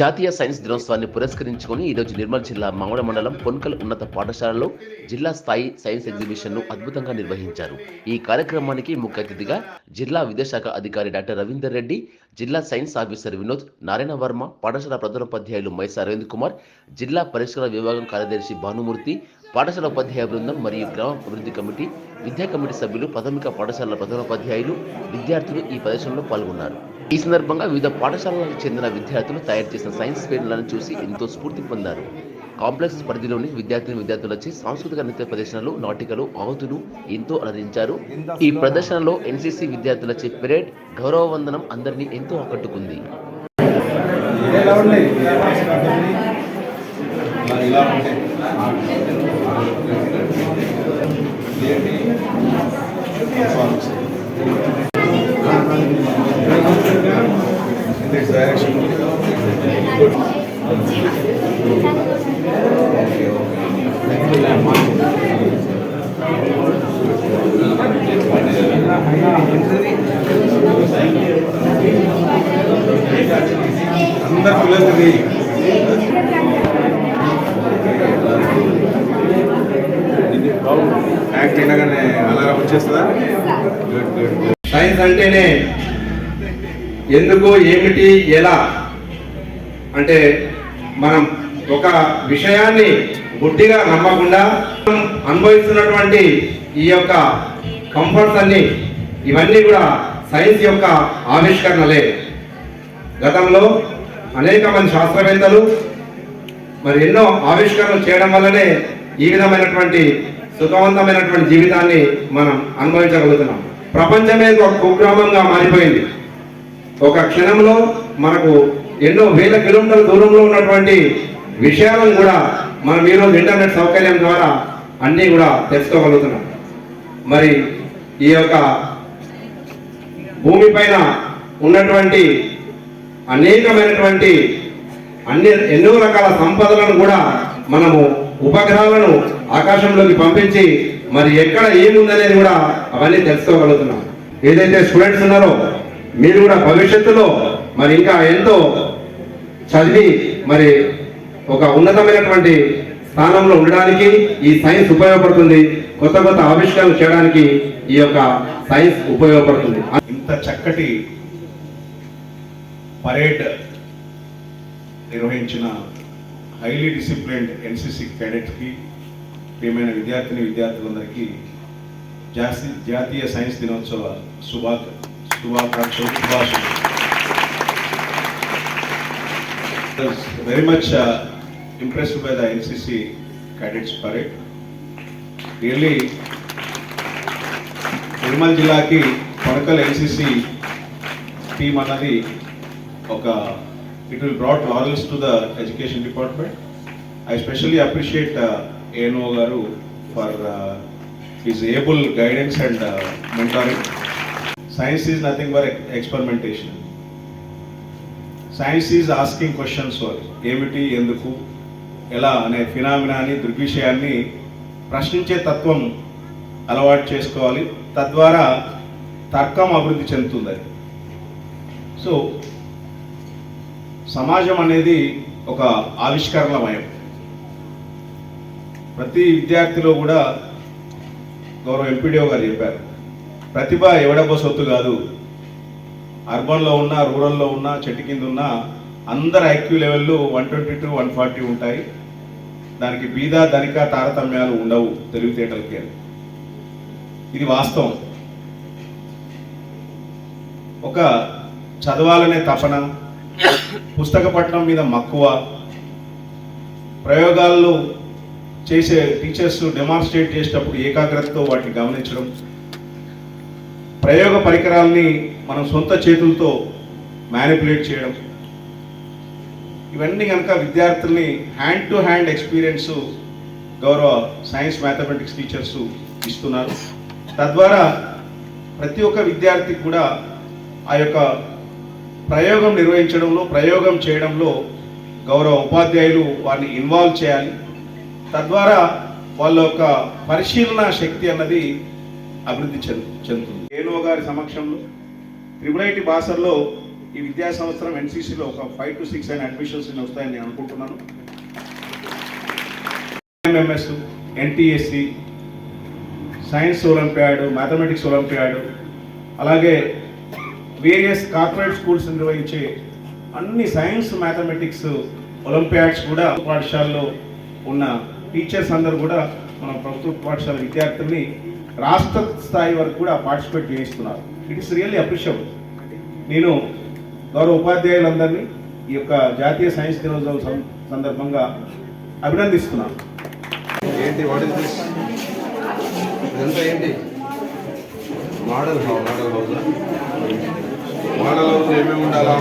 జాతీయ సైన్స్ దినోత్సవాన్ని పురస్కరించుకొని ఈరోజు నిర్మల్ జిల్లా మంగళ మండలం పొన్కల్ ఉన్నత పాఠశాలలో జిల్లా స్థాయి సైన్స్ ఎగ్జిబిషన్ను అద్భుతంగా నిర్వహించారు. ఈ కార్యక్రమానికి ముఖ్య అతిథిగా జిల్లా విద్యాశాఖ అధికారి డాక్టర్ రవీందర్ రెడ్డి జిల్లా సైన్స్ ఆఫీసర్ వినోద్ నారాయణ వర్మ పాఠశాల ప్రధానోపాధ్యాయులు మైసా అరవింద్ కుమార్ జిల్లా పరిష్కార విభాగం కార్యదర్శి భానుమూర్తి పాఠశాల ఉపాధ్యాయ బృందం మరియు గ్రామ అభివృద్ధి కమిటీ విద్యా కమిటీ సభ్యులు ప్రాథమిక పాఠశాలల ప్రధానోపాధ్యాయులు విద్యార్థులు ఈ ప్రదర్శనలో పాల్గొన్నారు. ఈ సందర్భంగా వివిధ పాఠశాలలకు చెందిన విద్యార్థులు తయారు చేసిన సైన్స్ ఫెయిర్లను చూసి ఎంతో స్ఫూర్తి పొందారు. కాంప్లెక్స్ పరిధిలోని విద్యార్థిని విద్యార్థులచే సాంస్కృతిక నృత్య ప్రదర్శనలు నాటికలు ఆహుతులు ఎంతో అలరించారు. ఈ ప్రదర్శనలో ఎన్సీసీ విద్యార్థులచే పెరేడ్ గౌరవ వందనం అందరినీ ఎంతో ఆకట్టుకుంది. మరి ఇలా ఉంటాయి ఏంటి డైరెక్షన్ గుడ్ అందరు పిల్లలది యాక్ట్ అయినాగానే అలా వచ్చేస్తుందా? సైన్స్ అంటేనే ఎందుకు ఏమిటి ఎలా? అంటే మనం ఒక విషయాన్ని గుడ్డిగా నమ్మకుండా అనుభవిస్తున్నటువంటి ఈ యొక్క కంఫర్ట్స్ అన్ని ఇవన్నీ కూడా సైన్స్ యొక్క ఆవిష్కరణలే. గతంలో అనేక మంది శాస్త్రవేత్తలు మరి ఎన్నో ఆవిష్కరణలు చేయడం వల్లనే ఈ విధమైనటువంటి సుఖవంతమైనటువంటి జీవితాన్ని మనం అనుభవించగలుగుతున్నాం. ప్రపంచమే ఒక కుగ్రామంగా మారిపోయింది. ఒక క్షణంలో మనకు ఎన్నో వేల కిలోమీటర్ల దూరంలో ఉన్నటువంటి విషయాలను కూడా మనం ఈరోజు ఇంటర్నెట్ సౌకర్యం ద్వారా అన్నీ కూడా తెలుసుకోగలుగుతున్నాం. మరి ఈ యొక్క భూమిపైన ఉన్నటువంటి అనేకమైనటువంటి అన్ని ఎన్నో రకాల సంపదలను కూడా మనము ఉపగ్రహాలను ఆకాశంలోకి పంపించి మరి ఎక్కడ ఏముందనేది కూడా అవన్నీ తెలుసుకోగలుగుతున్నాం. ఏదైతే స్టూడెంట్స్ ఉన్నారో మీరు కూడా భవిష్యత్తులో మరి ఇంకా ఎంతో చదివి మరి ఒక ఉన్నతమైనటువంటి స్థానంలో ఉండడానికి ఈ సైన్స్ ఉపయోగపడుతుంది. కొత్త కొత్త ఆవిష్కరణలు చేయడానికి ఈ యొక్క సైన్స్ ఉపయోగపడుతుంది. ఇంత చక్కటి పరేడ్ నిర్వహించిన హైలీ డిసిప్లిన్డ్ ఎన్సిసి క్యాడెట్స్కి ప్రియమైన విద్యార్థిని విద్యార్థులందరికీ జాస్తి జాతీయ సైన్స్ దినోత్సవ శుభా శుభాకాంక్షలు శుభాశులు very much impressed by the NCC cadets parade really Nirmal జిల్లాకి కొనకల్ ఎన్సిసి టీమ్ అన్నది ఒక it will bring laurels to the education department I specially appreciate ఏనో గారు for his able guidance and mentoring science is nothing for experimentation science is asking questions for ఏమిటి ఎందుకు ఎలా అనే ఫినామినాని దృగ్విషయాన్ని ప్రశ్నించే తత్వం అలవాటు చేసుకోవాలి. తద్వారా తర్కం అభివృద్ధి చెందుతుంది సో సమాజం అనేది ఒక ఆవిష్కరణమయం ప్రతి విద్యార్థిలో కూడా గౌరవ ఎంపీడీఓ గారు చెప్పారు. ప్రతిభ ఎవడబ్బ సొత్తు కాదు. అర్బన్లో ఉన్న రూరల్లో ఉన్న చెట్టు కింద ఉన్న అందరు IQ లెవెల్లు one twenty to one forty ఉంటాయి. దానికి బీద ధనిక తారతమ్యాలు ఉండవు తెలివితేటలకి అని. ఇది వాస్తవం. ఒక చదవాలనే తపన పుస్తక పట్టణం మీద మక్కువ ప్రయోగాల్లో చేసే టీచర్స్ డెమాన్స్ట్రేట్ చేసేటప్పుడు ఏకాగ్రతతో వాటిని గమనించడం. ప్రయోగ పరికరాల్ని మనం సొంత చేతులతో మ్యానిపులేట్ చేయడం. ఇవన్నీ కనుక విద్యార్థుల్ని హ్యాండ్ టు హ్యాండ్ ఎక్స్పీరియన్స్ గౌరవ సైన్స్ మ్యాథమెటిక్స్ టీచర్స్ ఇస్తున్నారు. తద్వారా ప్రతి ఒక్క విద్యార్థికి కూడా ఆ యొక్క ప్రయోగం నిర్వహించడంలో ప్రయోగం చేయడంలో గౌరవ ఉపాధ్యాయులు వారిని ఇన్వాల్వ్ చేయాలి. తద్వారా వాళ్ళ యొక్క పరిశీలన శక్తి అన్నది అభివృద్ధి చెందు చెందుతుంది. ఏనో గారి సమక్షంలో త్రిపురైటి భాషల్లో ఈ విద్యా సంవత్సరం ఎన్సీసీలో ఒక ఫైవ్ టు సిక్స్ అయిన అడ్మిషన్స్ వస్తాయని నేను అనుకుంటున్నాను. MMS NTSC science olympiad mathematics olympiad అలాగే వేరియస్ కార్పొరేట్ స్కూల్స్ నిర్వహించే అన్ని సైన్స్ మ్యాథమెటిక్స్ ఒలింపియాడ్స్ కూడా పాఠశాలలో ఉన్న టీచర్స్ అందరూ కూడా మన ప్రభుత్వ పాఠశాల విద్యార్థుల్ని రాష్ట్ర స్థాయి వరకు కూడా పార్టిసిపేట్ చేయిస్తున్నారు. ఇట్ ఇస్ రియల్లీ అప్రిషియబుల్ నేను గౌరవ ఉపాధ్యాయులందరినీ ఈ యొక్క జాతీయ సైన్స్ దినోత్సవం సందర్భంగా అభినందిస్తున్నాను. ఏంటి వాట్ ఇస్ దిస్ ఇదంతా ఏంటి? Model house model house? Model house ఏమేమి ఉండాలా?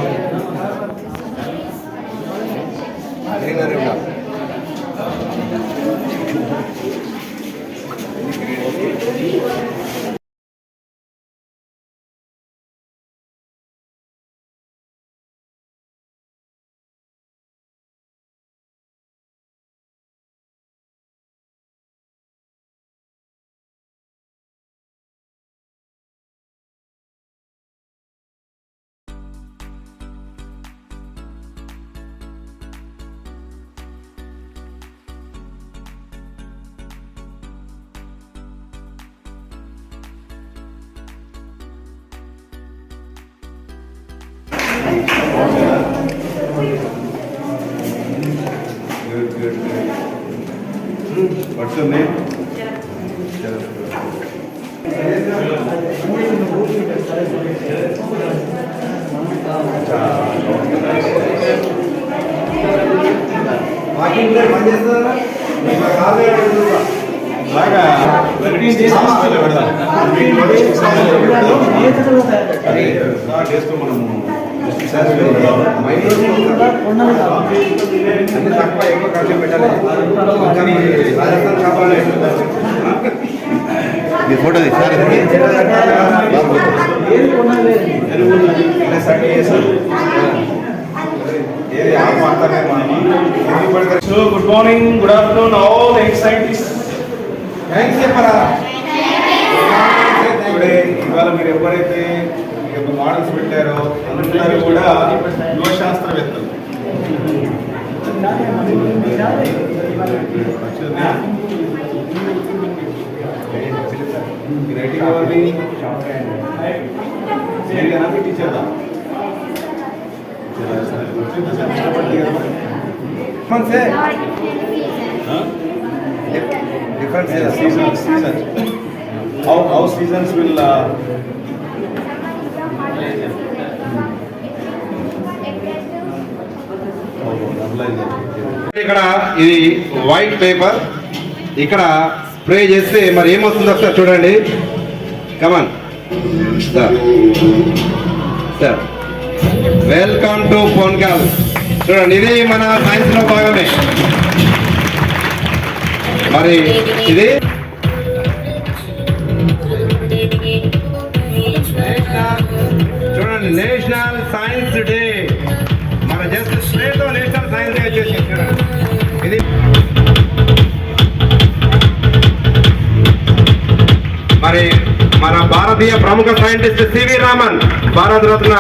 పని చేస్తారా బాగా చేస్తూ మనము అన్ని తక్కువ ఎక్కువ ఖర్చు పెట్టాలి కానీ రాజస్థాన్ కాపాడే మీ ఫోటో తీసారు so good morning good afternoon all scientist thanks చెప్పరా ఇవాళ మీరు ఎవరైతే ఈ యొక్క మోడల్స్ పెట్టారో అందరూ కూడా యువ శాస్త్రవేత్తలు ఈ రైటింగ్ ఎవరిది మీరేనా మీ టీచర్దా difference difference seasons, seasons. How, how seasons will ఇక్కడ ఇది వైట్ పేపర్ ఇక్కడ స్ప్రే చేస్తే మరి ఏమొస్తుందో ఒకసారి చూడండి. Come on sir sir welcome to Ponkal చూడండి ఇది మన సైన్స్లో భాగమే. మరి ఇది చూడండి ప్రముఖ సైంటిస్ట్ సివి రామన్ భారతరత్న